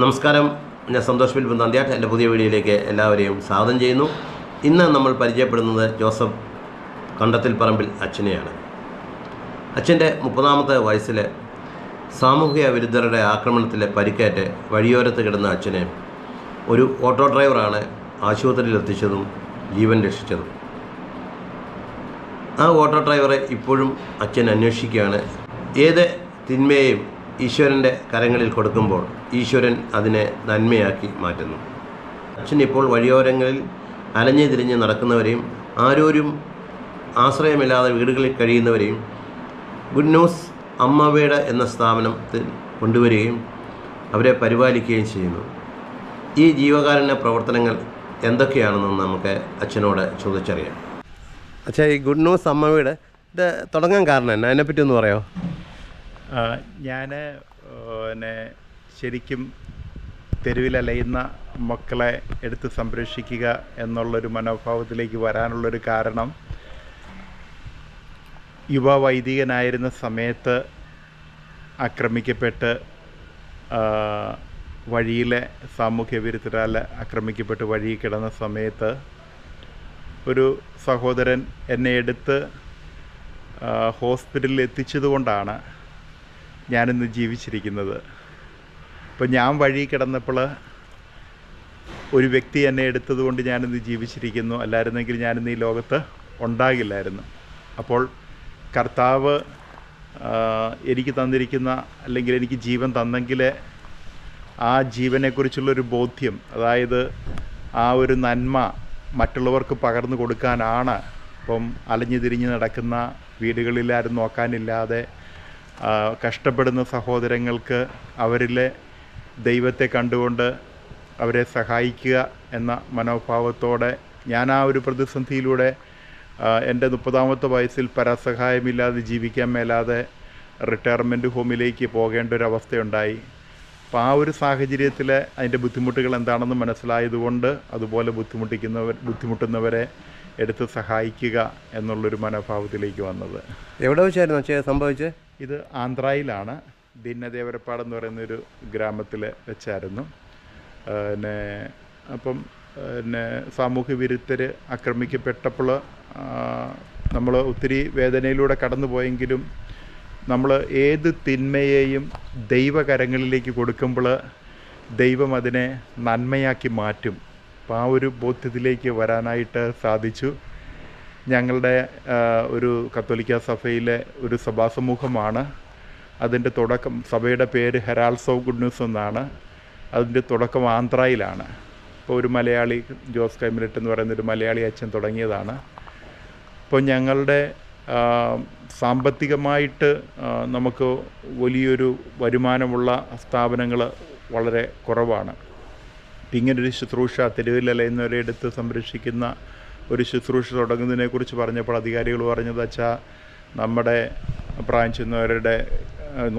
നമസ്കാരം. ഞാൻ സന്തോഷ് ബിൽബു നന്ദിയാട്ട് എന്റെ പുതിയ വീഡിയോയിലേക്ക് എല്ലാവരെയും സ്വാഗതം ചെയ്യുന്നു. ഇന്ന് നമ്മൾ പരിചയപ്പെടുന്നത് ജോസഫ് കണ്ടത്തിൽ പറമ്പിൽ അച്ഛനെയാണ്. അച്ഛന്റെ മുപ്പതാമത്തെ വയസ്സിൽ സാമൂഹിക വിരുദ്ധരുടെ ആക്രമണത്തിൽ പരിക്കേറ്റ് വഴിയോരത്ത് കിടന്ന അച്ഛനെ ഒരു ഓട്ടോ ഡ്രൈവറാണ് ആശുപത്രിയിൽ എത്തിച്ചതും ജീവൻ രക്ഷിച്ചതും. ആ ഓട്ടോ ഡ്രൈവറെ ഇപ്പോഴും അച്ഛൻ അന്വേഷിക്കുകയാണ്. ഏത് തിന്മയെയും ഈശ്വരന്റെ കരങ്ങളിൽ കൊടുക്കുമ്പോൾ ഈശ്വരൻ അതിനെ നന്മയാക്കി മാറ്റുന്നു. അച്ഛൻ ഇപ്പോൾ വഴിയോരങ്ങളിൽ അലഞ്ഞു തിരിഞ്ഞ് നടക്കുന്നവരെയും ആരോരും ആശ്രയമില്ലാതെ വീടുകളിൽ കഴിയുന്നവരെയും ഗുഡ് ന്യൂസ് അമ്മവേട് എന്ന സ്ഥാപനത്തിൽ കൊണ്ടുവരികയും അവരെ പരിപാലിക്കുകയും ചെയ്യുന്നു. ഈ ജീവകാരുണ്യ പ്രവർത്തനങ്ങൾ എന്തൊക്കെയാണെന്ന് നമുക്ക് അച്ഛനോട് ചോദിച്ചറിയാം. അച്ഛാ ഈ ഗുഡ് ന്യൂസ് അമ്മവീട് ഇത് തുടങ്ങാൻ കാരണം എന്നാ? അതിനെപ്പറ്റി ഒന്ന് പറയാമോ? ഞാൻ പിന്നെ ശരിക്കും തെരുവിലലയുന്ന മക്കളെ എടുത്ത് സംരക്ഷിക്കുക എന്നുള്ളൊരു മനോഭാവത്തിലേക്ക് വരാനുള്ളൊരു കാരണം യുവ വൈദികനായിരുന്ന സമയത്ത് ആക്രമിക്കപ്പെട്ട് വഴിയിലെ സാമൂഹ്യ വിരുദ്ധരാൽ ആക്രമിക്കപ്പെട്ട് വഴി കിടന്ന സമയത്ത് ഒരു സഹോദരൻ എന്നെ എടുത്ത് ഹോസ്പിറ്റലിൽ എത്തിച്ചതുകൊണ്ടാണ് ഞാനിന്ന് ജീവിച്ചിരിക്കുന്നത്. ഇപ്പം ഞാൻ വഴി കിടന്നപ്പോൾ ഒരു വ്യക്തി എന്നെ എടുത്തതുകൊണ്ട് ഞാനിന്ന് ജീവിച്ചിരിക്കുന്നു. അല്ലായിരുന്നെങ്കിൽ ഞാനിന്ന് ഈ ലോകത്ത് ഉണ്ടാകില്ലായിരുന്നു. അപ്പോൾ കർത്താവ് എനിക്ക് തന്നിരിക്കുന്ന അല്ലെങ്കിൽ എനിക്ക് ജീവൻ തന്നെങ്കിൽ ആ ജീവനെക്കുറിച്ചുള്ളൊരു ബോധ്യം അതായത് ആ ഒരു നന്മ മറ്റുള്ളവർക്ക് പകർന്നു കൊടുക്കാനാണ്. ഇപ്പം അലഞ്ഞു തിരിഞ്ഞ് നടക്കുന്ന വീടുകളിലാരും നോക്കാനില്ലാതെ കഷ്ടപ്പെടുന്ന സഹോദരങ്ങൾക്ക് അവരിലെ ദൈവത്തെ കണ്ടുകൊണ്ട് അവരെ സഹായിക്കുക എന്ന മനോഭാവത്തോടെ ഞാൻ ആ ഒരു പ്രതിസന്ധിയിലൂടെ എന്റെ മുപ്പതാമത്തെ വയസ്സിൽ പരസഹായമില്ലാതെ ജീവിക്കാൻ മേലാതെ റിട്ടയർമെന്റ് ഹോമിലേക്ക് പോകേണ്ട ഒരു അവസ്ഥയുണ്ടായി. അപ്പോൾ ആ ഒരു സാഹചര്യത്തിൽ അതിന്റെ ബുദ്ധിമുട്ടുകൾ എന്താണെന്ന് മനസ്സിലായതുകൊണ്ട് അതുപോലെ ബുദ്ധിമുട്ടിക്കുന്നവർ ബുദ്ധിമുട്ടുന്നവരെ എടുത്ത് സഹായിക്കുക എന്നുള്ളൊരു മനോഭാവത്തിലേക്ക് വന്നത്. എവിടെ വെച്ചായിരുന്നു സംഭവിച്ചത്? ഇത് ആന്ധ്രയിലാണ്. ഭിന്നദേവരപ്പാട് എന്ന് പറയുന്ന ഒരു ഗ്രാമത്തിൽ വെച്ചായിരുന്നു പിന്നെ അപ്പം പിന്നെ സാമൂഹ്യ വിരുദ്ധർ ആക്രമിക്കപ്പെട്ടപ്പോൾ നമ്മൾ ഒത്തിരി വേദനയിലൂടെ കടന്നു പോയെങ്കിലും നമ്മൾ ഏത് തിന്മയെയും ദൈവകരങ്ങളിലേക്ക് കൊടുക്കുമ്പോൾ ദൈവം അതിനെ നന്മയാക്കി മാറ്റും. അപ്പം ആ ഒരു ബോധ്യത്തിലേക്ക് വരാനായിട്ട് സാധിച്ചു. ഞങ്ങളുടെ ഒരു കത്തോലിക്ക സഭയിലെ ഒരു സഭാസമൂഹമാണ്. അതിന്റെ തുടക്കം സഭയുടെ പേര് ഹെറാൾസ് ഓഫ് ഗുഡ് ന്യൂസ് എന്നാണ്. അതിന്റെ തുടക്കം ആന്ധ്രയിലാണ്. ഇപ്പോൾ ഒരു മലയാളി ജോസ് കൈമിലിട്ട് എന്ന് പറയുന്ന ഒരു മലയാളി അച്ഛൻ തുടങ്ങിയതാണ്. അപ്പോൾ ഞങ്ങളുടെ സാമ്പത്തികമായിട്ട് നമുക്ക് വലിയൊരു വരുമാനമുള്ള സ്ഥാപനങ്ങൾ വളരെ കുറവാണ്. ഇങ്ങനൊരു ശുശ്രൂഷ തെരുവിലലയുന്നവരെ എടുത്ത് സംരക്ഷിക്കുന്ന ഒരു ശുശ്രൂഷ തുടങ്ങുന്നതിനെക്കുറിച്ച് പറഞ്ഞപ്പോൾ അധികാരികൾ പറഞ്ഞത് വെച്ചാൽ നമ്മുടെ പ്രായം ചെന്നവരുടെ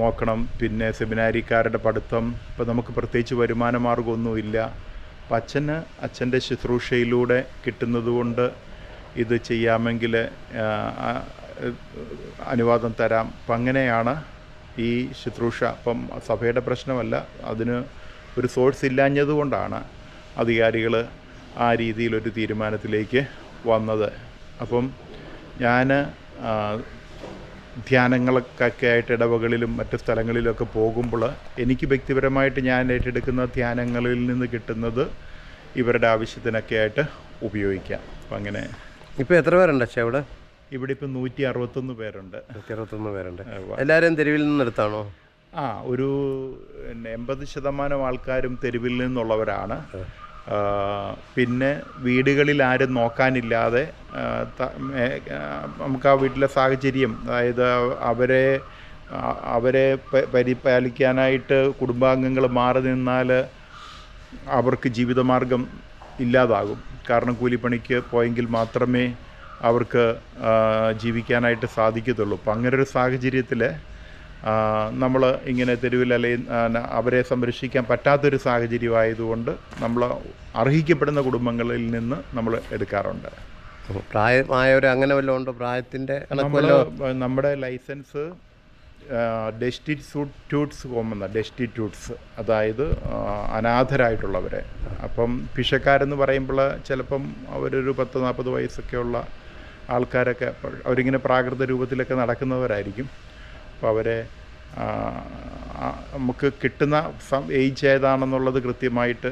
നോക്കണം. പിന്നെ സെമിനാരിക്കാരുടെ പഠിത്തം. ഇപ്പം നമുക്ക് പ്രത്യേകിച്ച് വരുമാന മാർഗമൊന്നുമില്ല അപ്പം അച്ഛന് അച്ഛന്റെ ശുശ്രൂഷയിലൂടെ കിട്ടുന്നതുകൊണ്ട് ഇത് ചെയ്യാമെങ്കിൽ അനുവാദം തരാം. അപ്പം അങ്ങനെയാണ് ഈ ശുശ്രൂഷ. അപ്പം സഭയുടെ പ്രശ്നമല്ല. അതിന് ഒരു സോഴ്സ് ഇല്ലാഞ്ഞതുകൊണ്ടാണ് അധികാരികൾ ആ രീതിയിലൊരു തീരുമാനത്തിലേക്ക് വന്നത്. അപ്പം ഞാൻ ധ്യാനങ്ങളൊക്കെ ആയിട്ട് ഇടവകളിലും മറ്റ് സ്ഥലങ്ങളിലൊക്കെ പോകുമ്പോൾ എനിക്ക് വ്യക്തിപരമായിട്ട് ഞാൻ ഏറ്റെടുക്കുന്ന ധ്യാനങ്ങളിൽ നിന്ന് കിട്ടുന്നത് ഇവരുടെ ആവശ്യത്തിനൊക്കെ ആയിട്ട് ഉപയോഗിക്കാം. അപ്പം അങ്ങനെ ഇപ്പോൾ എത്ര പേരുണ്ട് അച്ഛാ ഇവിടെ? ഇവിടെ ഇപ്പം നൂറ്റി അറുപത്തൊന്ന് പേരുണ്ട്. നൂറ്റി അറുപത്തൊന്ന് പേരുണ്ട്. ഉവ്വ. എല്ലാവരും തെരുവിൽ നിന്നെടുത്താണോ ആ ഒരു എൺപത് ശതമാനം ആൾക്കാരും തെരുവിൽ നിന്നുള്ളവരാണ്. പിന്നെ വീടുകളിൽ ആരും നോക്കാനില്ലാതെ നമുക്ക് ആ വീട്ടിലെ സാഹചര്യം അതായത് അവരെ അവരെ പരിപാലിക്കാനായിട്ട് കുടുംബാംഗങ്ങൾ മാറി നിന്നാൽ അവർക്ക് ജീവിതമാർഗം ഇല്ലാതാകും. കാരണം കൂലിപ്പണിക്ക് പോയെങ്കിൽ മാത്രമേ അവർക്ക് ജീവിക്കാനായിട്ട് സാധിക്കത്തുള്ളൂ. അപ്പം അങ്ങനെ ഒരു സാഹചര്യത്തിൽ നമ്മൾ ഇങ്ങനെ തെരുവിൽ അല്ലെങ്കിൽ അവരെ സംരക്ഷിക്കാൻ പറ്റാത്തൊരു സാഹചര്യമായതുകൊണ്ട് നമ്മൾ അർഹിക്കപ്പെടുന്ന കുടുംബങ്ങളിൽ നിന്ന് നമ്മൾ എടുക്കാറുണ്ട്. പ്രായമായവർ അങ്ങനെ വല്ലതും ഉണ്ടോ? പ്രായത്തിന്റെ നമ്മുടെ ലൈസൻസ് ഡെസ്റ്റിറ്റ്യൂട്ട്സ് കോമെന്ന ഡെസ്റ്റിറ്റ്യൂട്ട്സ്. അതായത് അനാഥരായിട്ടുള്ളവരെ. അപ്പം പിഷക്കാരെന്ന് പറയുമ്പോൾ ചിലപ്പം അവരൊരു പത്ത് നാൽപ്പത് വയസ്സൊക്കെയുള്ള ആൾക്കാരൊക്കെ അവരിങ്ങനെ പ്രാകൃത രൂപത്തിലൊക്കെ നടക്കുന്നവരായിരിക്കും. അപ്പോൾ അവരെ നമുക്ക് കിട്ടുന്ന ഏജ് ഏതാണെന്നുള്ളത് കൃത്യമായിട്ട്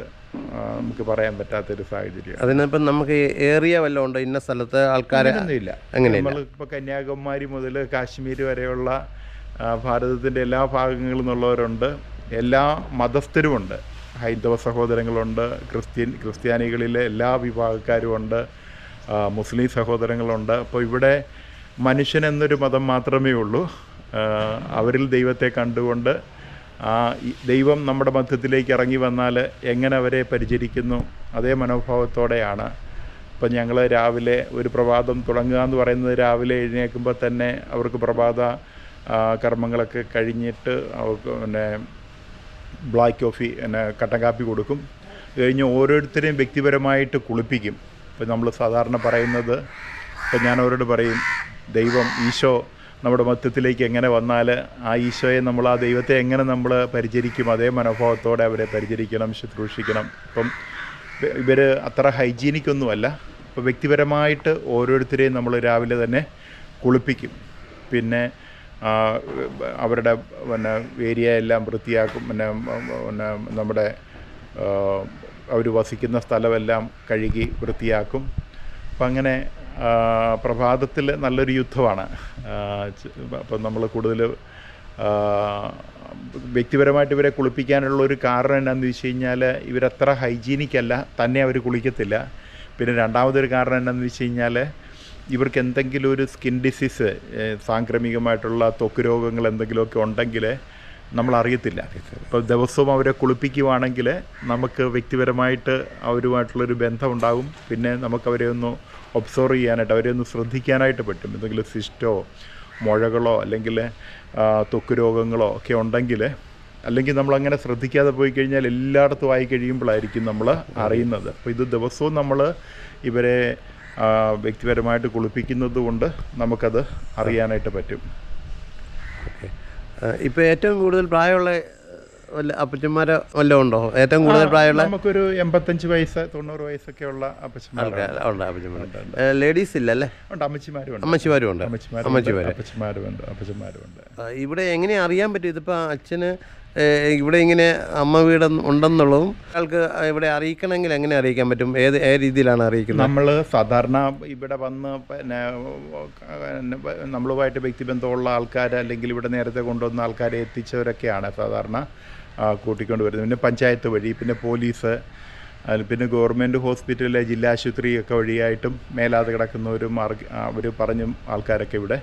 നമുക്ക് പറയാൻ പറ്റാത്തൊരു സാഹചര്യം അതിനിപ്പം നമുക്ക് ഏറിയ വല്ലതും ഉണ്ടോ? ഇന്ന സ്ഥലത്ത് ആൾക്കാരെ ഇല്ല അങ്ങനെ നമ്മൾ ഇപ്പോൾ കന്യാകുമാരി മുതൽ കാശ്മീർ വരെയുള്ള ഭാരതത്തിന്റെ എല്ലാ ഭാഗങ്ങളിൽ നിന്നുള്ളവരുണ്ട്. എല്ലാ മതസ്ഥരുമുണ്ട് ഹൈന്ദവ സഹോദരങ്ങളുണ്ട് ക്രിസ്ത്യൻ ക്രിസ്ത്യാനികളിലെ എല്ലാ വിഭാഗക്കാരുമുണ്ട് മുസ്ലിം സഹോദരങ്ങളുണ്ട്. അപ്പോൾ ഇവിടെ മനുഷ്യൻ എന്നൊരു മതം മാത്രമേ ഉള്ളൂ. അവരിൽ ദൈവത്തെ കണ്ടുകൊണ്ട് ആ ദൈവം നമ്മുടെ മധ്യത്തിലേക്ക് ഇറങ്ങി വന്നാൽ എങ്ങനെ അവരെ പരിചരിക്കുന്നു? അതേ മനോഭാവത്തോടെയാണ്. ഇപ്പം ഞങ്ങൾ രാവിലെ ഒരു പ്രഭാതം തുടങ്ങുക എന്ന് പറയുന്നത് രാവിലെ എഴുന്നേൽക്കുമ്പോൾ തന്നെ അവർക്ക് പ്രഭാത കർമ്മങ്ങളൊക്കെ കഴിഞ്ഞിട്ട് അവർക്ക് പിന്നെ ബ്ലാക്ക് കോഫി പിന്നെ കട്ടൻ കാപ്പി കൊടുക്കും. കഴിഞ്ഞ് ഓരോരുത്തരെയും വ്യക്തിപരമായിട്ട് കുളിപ്പിക്കും. ഇപ്പം നമ്മൾ സാധാരണ പറയുന്നത് ഇപ്പം ഞാൻ അവരോട് പറയും ദൈവം ഈശോ നമ്മുടെ മധ്യത്തിലേക്ക് എങ്ങനെ വന്നാൽ ആ ഈശോയെ നമ്മൾ ആ ദൈവത്തെ എങ്ങനെ നമ്മൾ പരിചരിക്കും അതേ മനോഭാവത്തോടെ അവരെ പരിചരിക്കണം ശുശ്രൂഷിക്കണം. ഇപ്പം ഇവർ അത്ര ഹൈജീനിക് ഒന്നുമല്ല അപ്പോൾ വ്യക്തിപരമായിട്ട് ഓരോരുത്തരെയും നമ്മൾ രാവിലെ തന്നെ കുളിപ്പിക്കും. പിന്നെ അവരുടെ പിന്നെ ഏരിയ എല്ലാം വൃത്തിയാക്കും. പിന്നെ പിന്നെ നമ്മുടെ അവർ വസിക്കുന്ന സ്ഥലമെല്ലാം കഴുകി വൃത്തിയാക്കും. അപ്പം അങ്ങനെ പ്രഭാതത്തിൽ നല്ലൊരു യുദ്ധമാണ്. അപ്പം നമ്മൾ കൂടുതൽ വ്യക്തിപരമായിട്ട് ഇവരെ കുളിപ്പിക്കാനുള്ള ഒരു കാരണം എന്നാന്ന് വെച്ച് കഴിഞ്ഞാൽ ഇവരത്ര ഹൈജീനിക് അല്ല തന്നെ അവർ കുളിക്കത്തില്ല. പിന്നെ രണ്ടാമതൊരു കാരണം എന്നാന്ന് വെച്ച് കഴിഞ്ഞാൽ ഇവർക്ക് എന്തെങ്കിലും ഒരു സ്കിൻ ഡിസീസ് സാംക്രമികമായിട്ടുള്ള ത്വക്ക് രോഗങ്ങൾ എന്തെങ്കിലുമൊക്കെ ഉണ്ടെങ്കിൽ നമ്മൾ അറിയത്തില്ല ഇപ്പോൾ ദിവസവും അവരെ കുളിപ്പിക്കുവാണെങ്കിൽ നമുക്ക് വ്യക്തിപരമായിട്ട് അവരുമായിട്ടുള്ളൊരു ബന്ധം ഉണ്ടാകും പിന്നെ നമുക്ക് അവരെ ഒന്ന് ഒബ്സർവ് ചെയ്യാനായിട്ട് അവരെ ഒന്ന് ശ്രദ്ധിക്കാനായിട്ട് പറ്റും. എന്തെങ്കിലും സിസ്റ്റോ മുഴകളോ അല്ലെങ്കിൽ ത്വക്ക് രോഗങ്ങളോ ഒക്കെ ഉണ്ടെങ്കിൽ അല്ലെങ്കിൽ നമ്മൾ അങ്ങനെ ശ്രദ്ധിക്കാതെ പോയി കഴിഞ്ഞാൽ എല്ലായിടത്തും ആയി കഴിയുമ്പോഴായിരിക്കും നമ്മൾ അറിയുന്നത്. അപ്പോൾ ഇത് ദിവസവും നമ്മൾ ഇവരെ വ്യക്തിപരമായിട്ട് കുളിപ്പിക്കുന്നത് കൊണ്ട് നമുക്കത് അറിയാനായിട്ട് പറ്റും. ഇപ്പോൾ ഏറ്റവും കൂടുതൽ പ്രായമുള്ള വല്ല അപ്പച്ചന്മാരോ വല്ലതും ഉണ്ടോ? ഏറ്റവും കൂടുതൽ പ്രായമുള്ള നമുക്കൊരു എൺപത്തഞ്ച് വയസ്സ് തൊണ്ണൂറ് വയസ്സൊക്കെ ഉള്ള അപ്പച്ചന്മാർ ലേഡീസ് ഇല്ല അല്ലേ ഉണ്ട് അമ്മച്ചിമാരും ഉണ്ട്. അമ്മച്ചിമാരും ഉണ്ട്. അമ്മച്ചിമാരും ഉണ്ട് അപ്പച്ചന്മാരും ഉണ്ട് ഇവിടെ എങ്ങനെ അറിയാൻ പറ്റും? ഇതിപ്പോൾ അച്ഛന് ഇവിടെ ഇങ്ങനെ അമ്മ വീട് ഉണ്ടെന്നുള്ളതും ആൾക്ക് ഇവിടെ അറിയിക്കണമെങ്കിൽ എങ്ങനെ അറിയിക്കാൻ പറ്റും? ഏത് ഏത് രീതിയിലാണ് അറിയിക്കുന്നത്? നമ്മൾ സാധാരണ ഇവിടെ വന്ന് പിന്നെ നമ്മളുമായിട്ട് വ്യക്തിബന്ധമുള്ള ആൾക്കാർ അല്ലെങ്കിൽ ഇവിടെ നേരത്തെ കൊണ്ടുവന്ന ആൾക്കാരെ എത്തിച്ചവരൊക്കെയാണ് സാധാരണ കൂട്ടിക്കൊണ്ട് വരുന്നത് പിന്നെ പഞ്ചായത്ത് വഴി പിന്നെ പോലീസ് അതിൽ പിന്നെ ഗവൺമെന്റ് ഹോസ്പിറ്റലിലെ ജില്ലാ ആശുപത്രി ഒക്കെ വഴിയായിട്ടും മേലാതെ കിടക്കുന്നവരും അവർ പറഞ്ഞും ആൾക്കാരൊക്കെ ഇവിടെ.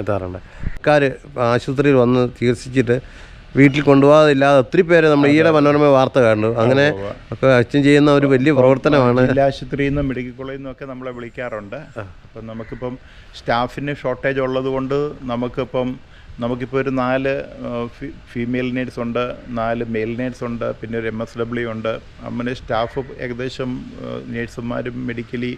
എത്താറുണ്ട്. ആൾക്കാർ ആശുപത്രിയിൽ വന്ന് ചികിത്സിച്ചിട്ട് വീട്ടിൽ കൊണ്ടുപോകാതില്ലാതെ ഒത്തിരി പേര് നമ്മൾ ഈയിടെ മനോരമ വാർത്ത കണ്ടു അങ്ങനെ ഒക്കെ അച്ഛൻ ചെയ്യുന്ന ഒരു വലിയ പ്രവർത്തനമാണ്. ജില്ലാ ആശുപത്രിയിൽ നിന്നും മെഡിക്കൽ കോളേജിൽ നിന്നൊക്കെ നമ്മളെ വിളിക്കാറുണ്ട്. അപ്പം നമുക്കിപ്പം സ്റ്റാഫിന് ഷോർട്ടേജ് ഉള്ളത് കൊണ്ട് നമുക്കിപ്പം നമുക്കിപ്പോൾ ഒരു നാല് ഫീമെയിൽ നേഴ്സ് ഉണ്ട് നാല് മെയിൽ നേഴ്സ് ഉണ്ട് പിന്നെ ഒരു എം എസ് ഡബ്ല്യു ഉണ്ട്. അങ്ങനെ സ്റ്റാഫ് ഏകദേശം നേഴ്സുമാരും മെഡിക്കലി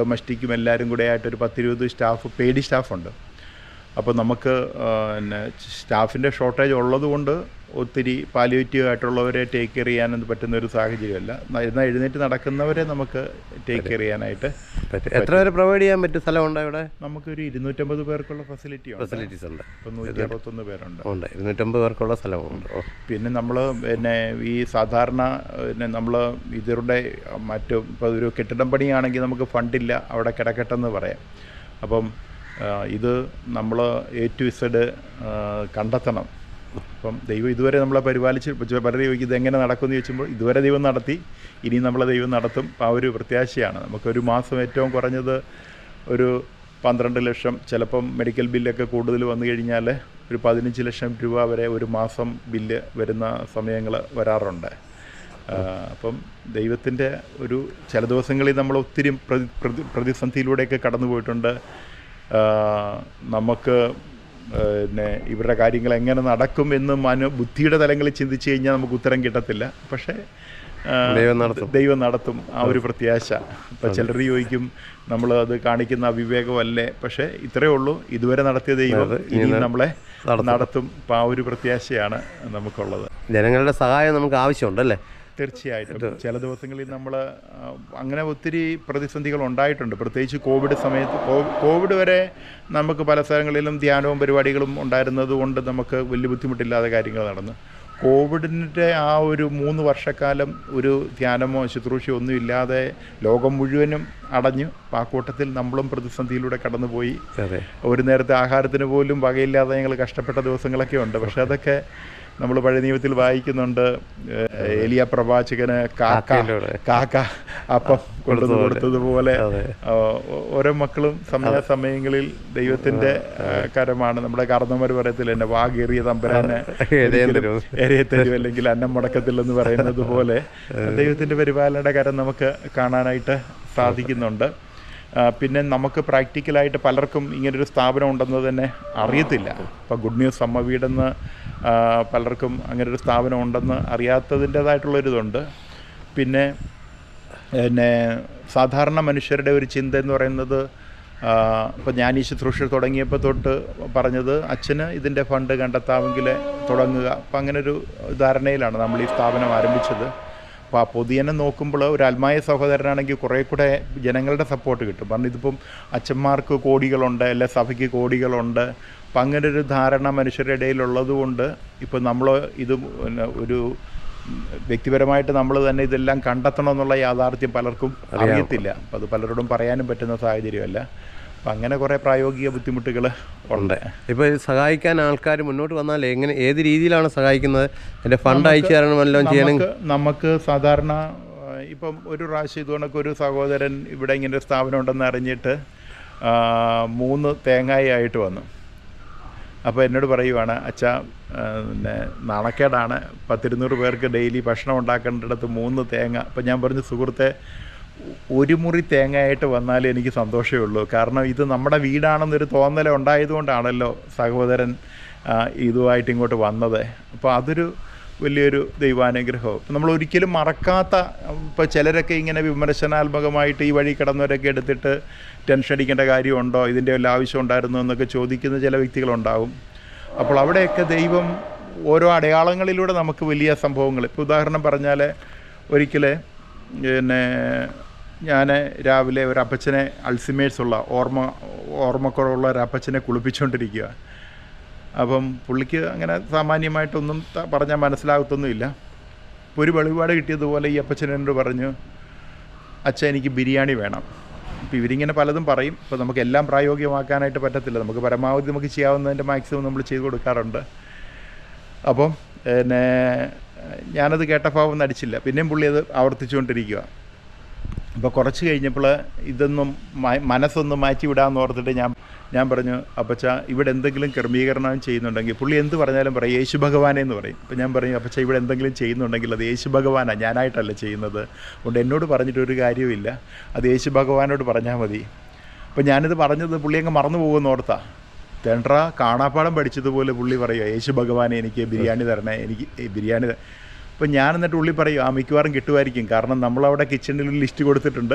ഡൊമസ്റ്റിക്കും എല്ലാവരും കൂടെ ആയിട്ട് ഒരു പത്തിരുപത് സ്റ്റാഫ് പെയ്ഡ് സ്റ്റാഫുണ്ട്. അപ്പോൾ നമുക്ക് പിന്നെ സ്റ്റാഫിന്റെ ഷോർട്ടേജ് ഉള്ളതുകൊണ്ട് ഒത്തിരി പാലിയേറ്റീവ് ആയിട്ടുള്ളവരെ ടേക്ക് കെയർ ചെയ്യാനൊന്നും പറ്റുന്ന ഒരു സാഹചര്യമല്ല. എന്നാൽ എഴുന്നേറ്റ് നടക്കുന്നവരെ നമുക്ക് ടേക്ക് കെയർ ചെയ്യാനായിട്ട് എത്ര പേര് പ്രൊവൈഡ് ചെയ്യാൻ പറ്റും സ്ഥലമുണ്ടോ ഇവിടെ നമുക്കൊരു ഇരുന്നൂറ്റമ്പത് പേർക്കുള്ള ഫെസിലിറ്റി ഫെസിലിറ്റീസ് ഉണ്ട്. ഇപ്പം നൂറ്റി അറുപത്തൊന്ന് പേരുണ്ട്. ഉണ്ട്. ഇരുന്നൂറ്റമ്പത് പേർക്കുള്ള സ്ഥലമുണ്ട്. പിന്നെ നമ്മൾ പിന്നെ ഈ സാധാരണ പിന്നെ നമ്മൾ ഇതിരുടെ മറ്റു ഇപ്പോൾ ഒരു കെട്ടിടം പണിയാണെങ്കിൽ നമുക്ക് ഫണ്ടില്ല. അവിടെ കിടക്കട്ടെന്ന് പറയാം. അപ്പം ഇത് നമ്മൾ എ ടു ഇസഡ് കണ്ടെത്തണം. അപ്പം ദൈവം ഇതുവരെ നമ്മളെ പരിപാലിച്ച് പലരും ചോദിക്കും ഇതെങ്ങനെ നടക്കുമെന്ന് ചോദിച്ചുമ്പോൾ ഇതുവരെ ദൈവം നടത്തി ഇനി നമ്മളെ ദൈവം നടത്തും. ആ ഒരു പ്രത്യാശയാണ്. നമുക്കൊരു മാസം ഏറ്റവും കുറഞ്ഞത് ഒരു പന്ത്രണ്ട് ലക്ഷം. ചിലപ്പം മെഡിക്കൽ ബില്ലൊക്കെ കൂടുതൽ വന്നു കഴിഞ്ഞാൽ ഒരു പതിനഞ്ച് ലക്ഷം രൂപ വരെ ഒരു മാസം ബില്ല് വരുന്ന സമയങ്ങൾ വരാറുണ്ട്. അപ്പം ദൈവത്തിന്റെ ഒരു ചില ദിവസങ്ങളിൽ നമ്മൾ ഒത്തിരി പ്രതി പ്രതി പ്രതിസന്ധിയിലൂടെയൊക്കെ കടന്നു പോയിട്ടുണ്ട് നമുക്ക് പിന്നെ ഇവരുടെ കാര്യങ്ങൾ എങ്ങനെ നടക്കും എന്ന് മനു ബുദ്ധിയുടെ തലങ്ങളിൽ ചിന്തിച്ചു കഴിഞ്ഞാൽ നമുക്ക് ഉത്തരം കിട്ടത്തില്ല. പക്ഷേ ദൈവം നടത്തും. ദൈവം നടത്തും ആ ഒരു പ്രത്യാശ. ഇപ്പം ചിലർ ചോദിക്കും നമ്മൾ അത് കാണിക്കുന്ന അവിവേകമല്ലേ? പക്ഷേ ഇത്രയേ ഉള്ളൂ. ഇതുവരെ നടത്തിയ ദൈവം ഇനി നമ്മളെ നടത്തും. അപ്പം ആ ഒരു പ്രത്യാശയാണ് നമുക്കുള്ളത്. ജനങ്ങളുടെ സഹായം നമുക്ക് ആവശ്യമുണ്ടല്ലേ തീർച്ചയായിട്ടും. ചില ദിവസങ്ങളിൽ നമ്മൾ അങ്ങനെ ഒത്തിരി പ്രതിസന്ധികൾ ഉണ്ടായിട്ടുണ്ട്. പ്രത്യേകിച്ച് കോവിഡ് സമയത്ത് കോവിഡ് വരെ നമുക്ക് പല സ്ഥലങ്ങളിലും ധ്യാനവും പരിപാടികളും ഉണ്ടായിരുന്നത് കൊണ്ട് നമുക്ക് വലിയ ബുദ്ധിമുട്ടില്ലാതെ കാര്യങ്ങൾ നടന്നു. കോവിഡിന്റെ ആ ഒരു മൂന്ന് വർഷക്കാലം ഒരു ധ്യാനമോ ശുശ്രൂഷയോ ഒന്നും ഇല്ലാതെ ലോകം മുഴുവനും അടഞ്ഞു. ആ കൂട്ടത്തിൽ നമ്മളും പ്രതിസന്ധിയിലൂടെ കടന്നുപോയി. ഒരു നേരത്തെ ആഹാരത്തിന് പോലും വകയില്ലാതെ ഞങ്ങൾ കഷ്ടപ്പെട്ട ദിവസങ്ങളൊക്കെ ഉണ്ട്. പക്ഷേ അതൊക്കെ നമ്മൾ പഴയ നിയമത്തിൽ വായിക്കുന്നുണ്ട് എലിയ പ്രവാചകന് കാക്ക കാക്ക അപ്പം കൊണ്ടു കൊടുത്തതുപോലെ. ഓരോ മക്കളും സമയ സമയങ്ങളിൽ ദൈവത്തിന്റെ കരമാണ്. നമ്മുടെ കാർന്നവർ പറയത്തില്ല എന്നെ വാഗേറിയ തമ്പരാന്. എരയെ തരും. അല്ലെങ്കിൽ അന്നം എന്ന് പറയുന്നത് പോലെ ദൈവത്തിന്റെ പരിപാലനയുടെ കരം നമുക്ക് കാണാനായിട്ട് സാധിക്കുന്നുണ്ട്. പിന്നെ നമുക്ക് പ്രാക്ടിക്കലായിട്ട് പലർക്കും ഇങ്ങനൊരു സ്ഥാപനം ഉണ്ടെന്ന് തന്നെ അറിയത്തില്ല. ഇപ്പോൾ ഗുഡ് ന്യൂസ് അമ്മ വീടെന്ന് പലർക്കും അങ്ങനൊരു സ്ഥാപനം ഉണ്ടെന്ന് അറിയാത്തതിന്റേതായിട്ടുള്ളൊരിതുണ്ട്. പിന്നെ പിന്നെ സാധാരണ മനുഷ്യരുടെ ഒരു ചിന്ത എന്ന് പറയുന്നത് ഇപ്പം ഞാൻ ഈ ശുശ്രൂഷ തുടങ്ങിയപ്പോൾ തൊട്ട് പറഞ്ഞത് അച്ഛന് ഇതിന്റെ ഫണ്ട് കണ്ടെത്താമെങ്കിൽ തുടങ്ങുക. അപ്പം അങ്ങനൊരു ധാരണയിലാണ് നമ്മൾ ഈ സ്ഥാപനം ആരംഭിച്ചത്. അപ്പോൾ ആ പൊതുജനം നോക്കുമ്പോൾ ഒരു അൽമായ സഹോദരനാണെങ്കിൽ കുറേ കൂടെ ജനങ്ങളുടെ സപ്പോർട്ട് കിട്ടും. കാരണം ഇതിപ്പം അച്ഛന്മാർക്ക് കോടികളുണ്ട് അല്ലെ സഭയ്ക്ക് കോടികളുണ്ട്. അപ്പം അങ്ങനെ ഒരു ധാരണ മനുഷ്യരുടെ ഇടയിലുള്ളത് കൊണ്ട് ഇപ്പം നമ്മൾ ഇത് ഒരു വ്യക്തിപരമായിട്ട് നമ്മൾ തന്നെ ഇതെല്ലാം കണ്ടെത്തണം എന്നുള്ള യാഥാർത്ഥ്യം പലർക്കും അറിയത്തില്ല. അപ്പം അത് പലരോടും പറയാനും പറ്റുന്ന സാഹചര്യമല്ല. അപ്പം അങ്ങനെ കുറേ പ്രായോഗിക ബുദ്ധിമുട്ടുകൾ ഉണ്ട്. ഇപ്പോൾ സഹായിക്കാൻ ആൾക്കാർ മുന്നോട്ട് വന്നാൽ എങ്ങനെ ഏത് രീതിയിലാണ് സഹായിക്കുന്നത്? എന്റെ ഫണ്ട് അയച്ചു തരണം എല്ലാം ചെയ്യണം നമുക്ക് സാധാരണ ഇപ്പം ഒരു പ്രാവശ്യം ഇതുകൊണ്ടൊക്കെ ഒരു സഹോദരൻ ഇവിടെ ഇങ്ങനെ ഒരു സ്ഥാപനം ഉണ്ടെന്ന് അറിഞ്ഞിട്ട് മൂന്ന് തേങ്ങായായിട്ട് വന്നു. അപ്പോൾ എന്നോട് പറയുവാണ് അച്ഛാ പിന്നെ നാണക്കേടാണ്. പത്തിരുന്നൂറ് പേർക്ക് ഡെയിലി ഭക്ഷണം ഉണ്ടാക്കേണ്ടിടത്ത് മൂന്ന് തേങ്ങ. അപ്പം ഞാൻ പറഞ്ഞു സുഹൃത്തെ ഒരു മുറി തേങ്ങയായിട്ട് വന്നാൽ എനിക്ക് സന്തോഷമേ ഉള്ളൂ കാരണം ഇത് നമ്മുടെ വീടാണെന്നൊരു തോന്നൽ ഉണ്ടായതുകൊണ്ടാണല്ലോ സഹോദരൻ ഇതുമായിട്ട് ഇങ്ങോട്ട് വന്നത്. അപ്പോൾ അതൊരു വലിയൊരു ദൈവാനുഗ്രഹം. ഇപ്പം നമ്മൾ ഒരിക്കലും മറക്കാത്ത ഇപ്പോൾ ചിലരൊക്കെ ഇങ്ങനെ വിമർശനാത്മകമായിട്ട് ഈ വഴി കിടന്നവരൊക്കെ എടുത്തിട്ട് ടെൻഷൻ അടിക്കേണ്ട കാര്യമുണ്ടോ? ഇതിന്റെ വല്ല ആവശ്യം ഉണ്ടായിരുന്നോ എന്നൊക്കെ ചോദിക്കുന്ന ചില വ്യക്തികളുണ്ടാവും. അപ്പോൾ അവിടെയൊക്കെ ദൈവം ഓരോ അടയാളങ്ങളിലൂടെ നമുക്ക് വലിയ സംഭവങ്ങൾ. ഇപ്പോൾ ഉദാഹരണം പറഞ്ഞാൽ ഒരിക്കൽ പിന്നെ ഞാൻ രാവിലെ ഒരു അപ്പച്ചനെ അൾസിമേഴ്സ് ഉള്ള ഓർമ്മ ഓർമ്മക്കുറവുള്ള ഒരു അപ്പച്ചനെ കുളിപ്പിച്ചുകൊണ്ടിരിക്കുക അപ്പം പുള്ളിക്ക് അങ്ങനെ സാമാന്യമായിട്ടൊന്നും പറഞ്ഞാൽ മനസ്സിലാകത്തൊന്നുമില്ല. അപ്പോൾ ഒരു വെളിപാട് കിട്ടിയതുപോലെ ഈ അപ്പച്ചൻ എന്നോട് പറഞ്ഞു അച്ഛൻ എനിക്ക് ബിരിയാണി വേണം. അപ്പോൾ ഇവരിങ്ങനെ പലതും പറയും. അപ്പോൾ നമുക്ക് എല്ലാം പ്രായോഗികമാക്കാനായിട്ട് പറ്റത്തില്ല. നമുക്ക് പരമാവധി നമുക്ക് ചെയ്യാവുന്നതിന്റെ മാക്സിമം നമ്മൾ ചെയ്തു കൊടുക്കാറുണ്ട്. അപ്പം പിന്നെ ഞാനത് കേട്ടഭാവം നടിച്ചില്ല. പിന്നെയും പുള്ളി അത് ആവർത്തിച്ചുകൊണ്ടിരിക്കുക അപ്പോൾ കുറച്ച് കഴിഞ്ഞപ്പോൾ ഇതൊന്നും മനസ്സൊന്ന് മാറ്റി വിടാമെന്ന് ഓർത്തിട്ട് ഞാൻ ഞാൻ പറഞ്ഞു അപ്പച്ച ഇവിടെ എന്തെങ്കിലും ക്രമീകരണം ചെയ്യുന്നുണ്ടെങ്കിൽ പുള്ളി എന്ത് പറഞ്ഞാലും പറയും യേശു ഭഗവാനെ എന്ന് പറയും. അപ്പോൾ ഞാൻ പറഞ്ഞു അപ്പച്ച ഇവിടെ എന്തെങ്കിലും ചെയ്യുന്നുണ്ടെങ്കിൽ അത് യേശു ഭഗവാനാണ് ഞാനായിട്ടല്ല ചെയ്യുന്നത്. അതുകൊണ്ട് എന്നോട് പറഞ്ഞിട്ട് ഒരു കാര്യമില്ല അത് യേശു ഭഗവാനോട് പറഞ്ഞാൽ മതി. അപ്പോൾ ഞാനിത് പറഞ്ഞത് പുള്ളി അങ്ങ് മറന്നു പോകുമെന്ന് ഓർത്താ. തെണ്ട്ര കാണാപ്പാടം പഠിച്ചതുപോലെ പുള്ളി പറയുക യേശു ഭഗവാനെ എനിക്ക് ബിരിയാണി തരണേ എനിക്ക് ബിരിയാണി ത-" അപ്പോൾ ഞാൻ എന്നിട്ട് ഉള്ളി പറയും ആ മിക്കവാറും കിട്ടുമായിരിക്കും. കാരണം നമ്മളവിടെ കിച്ചണിൽ ഒരു ലിസ്റ്റ് കൊടുത്തിട്ടുണ്ട്.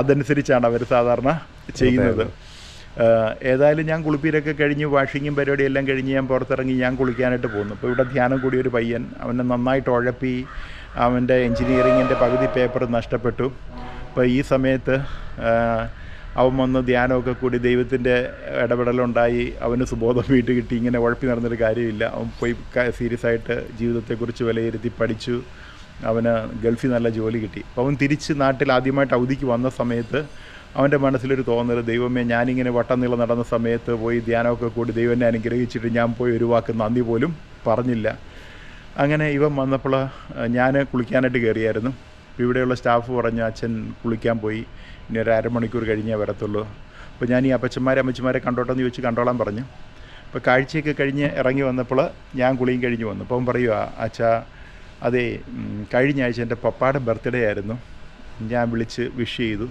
അതനുസരിച്ചാണ് അവർ സാധാരണ ചെയ്യുന്നത്. ഏതായാലും ഞാൻ കുളിപ്പീരൊക്കെ കഴിഞ്ഞ് വാഷിങ്ങും പരിപാടിയെല്ലാം കഴിഞ്ഞ് ഞാൻ പുറത്തിറങ്ങി ഞാൻ കുളിക്കാനായിട്ട് പോകുന്നു. അപ്പോൾ ഇവിടെ ധ്യാനം കൂടിയ ഒരു പയ്യൻ അവനെ നന്നായിട്ട് ഉഴപ്പി അവന്റെ എൻജിനീയറിങ്ങിന്റെ പകുതി പേപ്പർ നഷ്ടപ്പെട്ടു. അപ്പോൾ ഈ സമയത്ത് അവൻ വന്ന് ധ്യാനമൊക്കെ കൂടി ദൈവത്തിന്റെ ഇടപെടലുണ്ടായി. അവന് സുബോധം വീട്ട് കിട്ടി. ഇങ്ങനെ ഉഴപ്പി നടന്നൊരു കാര്യമില്ല. അവൻ പോയി സീരിയസ് ആയിട്ട് ജീവിതത്തെക്കുറിച്ച് വിലയിരുത്തി പഠിച്ചു. അവന് ഗൾഫിൽ നല്ല ജോലി കിട്ടി. അപ്പോൾ അവൻ തിരിച്ച് നാട്ടിൽ ആദ്യമായിട്ട് അവധിക്ക് വന്ന സമയത്ത് അവന്റെ മനസ്സിലൊരു തോന്നൽ ദൈവമേ ഞാനിങ്ങനെ വട്ടം നീളം നടന്ന സമയത്ത് പോയി ധ്യാനമൊക്കെ കൂടി ദൈവനെ അനുഗ്രഹിച്ചിട്ട് ഞാൻ പോയി ഒരു വാക്ക് നന്ദി പോലും പറഞ്ഞില്ല. അങ്ങനെ ഇവൻ വന്നപ്പോൾ ഞാൻ കുളിക്കാനായിട്ട് കയറിയായിരുന്നു. ഇവിടെയുള്ള സ്റ്റാഫ് പറഞ്ഞു അച്ഛൻ കുളിക്കാൻ പോയി. ഇനി ഒരു അരമണിക്കൂർ കഴിഞ്ഞേ വരത്തുള്ളൂ. അപ്പോൾ ഞാൻ ഈ അപ്പച്ചന്മാരെ അമ്മച്ചിമാരെ കണ്ടോട്ടെന്ന് ചോദിച്ച് കണ്ടോളാൻ പറഞ്ഞു. അപ്പോൾ കാഴ്ചയൊക്കെ കഴിഞ്ഞ് ഇറങ്ങി വന്നപ്പോൾ ഞാൻ കുളിയും കഴിഞ്ഞ് വന്നു. അപ്പം പറയുക അച്ഛാ അതെ കഴിഞ്ഞ ആഴ്ച എന്റെ പപ്പാടെ ബർത്ത്ഡേ ആയിരുന്നു. ഞാൻ വിളിച്ച് വിഷ് ചെയ്തു.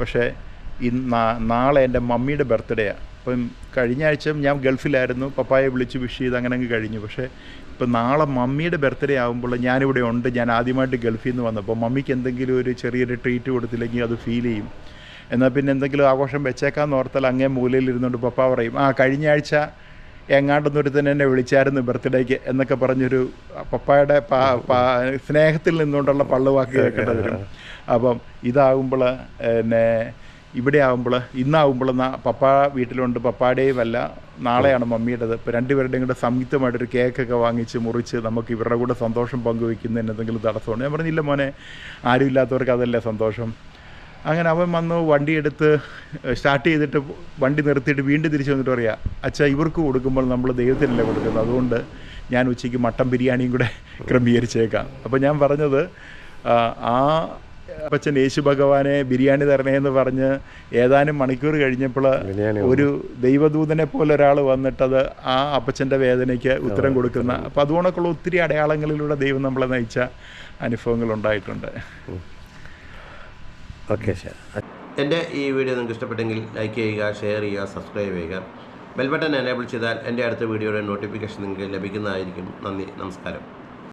പക്ഷേ ഇന്ന് നാളെ എന്റെ മമ്മിയുടെ ബർത്ത്ഡേയാണ് അപ്പം കഴിഞ്ഞ ആഴ്ച ഞാൻ ഗൾഫിലായിരുന്നു. പപ്പായെ വിളിച്ച് വിഷ് ചെയ്ത് അങ്ങനെ അങ്ങ് കഴിഞ്ഞു. പക്ഷേ ഇപ്പം നാളെ മമ്മിയുടെ ബർത്ത്ഡേ ആകുമ്പോൾ ഞാനിവിടെ ഉണ്ട്. ഞാൻ ആദ്യമായിട്ട് ഗൾഫിൽ നിന്ന് വന്നപ്പോൾ മമ്മിക്ക് എന്തെങ്കിലും ഒരു ചെറിയൊരു ട്രീറ്റ് കൊടുത്തില്ലെങ്കിൽ അത് ഫീൽ ചെയ്യും. എന്നാൽ പിന്നെ എന്തെങ്കിലും ആഘോഷം വെച്ചേക്കാന്ന് ഓർത്താൽ അങ്ങേ മൂലയിൽ ഇരുന്നുകൊണ്ട് പപ്പ പറയും ആ കഴിഞ്ഞ ആഴ്ച എങ്ങാണ്ടൊന്നൊരുത്തൻ എന്നെ വിളിച്ചായിരുന്നു ബർത്ത്ഡേക്ക് എന്നൊക്കെ പറഞ്ഞൊരു പപ്പായുടെ സ്നേഹത്തിൽ നിന്നുകൊണ്ടുള്ള പള്ളുവാക്ക് കേൾക്കേണ്ടി വരും. അപ്പം ഇതാകുമ്പോൾ പിന്നെ ഇവിടെ ആകുമ്പോൾ ഇന്നാവുമ്പോൾ പപ്പ വീട്ടിലുണ്ട്. പപ്പായുടെയും അല്ല നാളെയാണ് മമ്മിയുടേത്. ഇപ്പോൾ രണ്ടുപേരുടെയും കൂടെ സംയുക്തമായിട്ടൊരു കേക്കൊക്കെ വാങ്ങിച്ച് മുറിച്ച് നമുക്ക് ഇവരുടെ കൂടെ സന്തോഷം പങ്കുവയ്ക്കുന്നതിന് എന്തെങ്കിലും തടസ്സമുണ്ട്? ഞാൻ പറഞ്ഞില്ല മോനെ ആരും ഇല്ലാത്തവർക്ക് അതല്ലേ സന്തോഷം. അങ്ങനെ അവൻ വന്ന് വണ്ടി എടുത്ത് സ്റ്റാർട്ട് ചെയ്തിട്ട് വണ്ടി നിർത്തിയിട്ട് വീണ്ടും തിരിച്ചു വന്നിട്ട് പറയാം അച്ഛാ ഇവർക്ക് കൊടുക്കുമ്പോൾ നമ്മൾ ദൈവത്തിനല്ലേ കൊടുക്കുന്നത്? അതുകൊണ്ട് ഞാൻ ഉച്ചയ്ക്ക് മട്ടൻ ബിരിയാണിയും കൂടെ ക്രമീകരിച്ചേക്കാം. അപ്പോൾ ഞാൻ പറഞ്ഞത് ആ അപ്പച്ചൻ യേശു ഭഗവാനെ ബിരിയാണി തരണേ എന്ന് പറഞ്ഞ് ഏതാനും മണിക്കൂർ കഴിഞ്ഞപ്പോൾ ഒരു ദൈവദൂതനെ പോലെ ഒരാൾ വന്നിട്ടത് ആ അപ്പച്ചന്റെ വേദനയ്ക്ക് ഉത്തരം കൊടുക്കുന്ന അപ്പം അതുകൊണ്ടൊക്കെയുള്ള ഒത്തിരി അടയാളങ്ങളിലൂടെ ദൈവം നമ്മളെ നയിച്ച അനുഭവങ്ങൾ ഉണ്ടായിട്ടുണ്ട്. ഓക്കെ ശരി. എന്റെ ഈ വീഡിയോ നിങ്ങൾക്ക് ഇഷ്ടപ്പെട്ടെങ്കിൽ ലൈക്ക് ചെയ്യുക ഷെയർ ചെയ്യുക സബ്സ്ക്രൈബ് ചെയ്യുക. ബെൽ ബട്ടൺ എനേബിൾ ചെയ്താൽ എന്റെ അടുത്ത വീഡിയോയുടെ നോട്ടിഫിക്കേഷൻ നിങ്ങൾക്ക് ലഭിക്കുന്നതായിരിക്കും. നന്ദി നമസ്കാരം.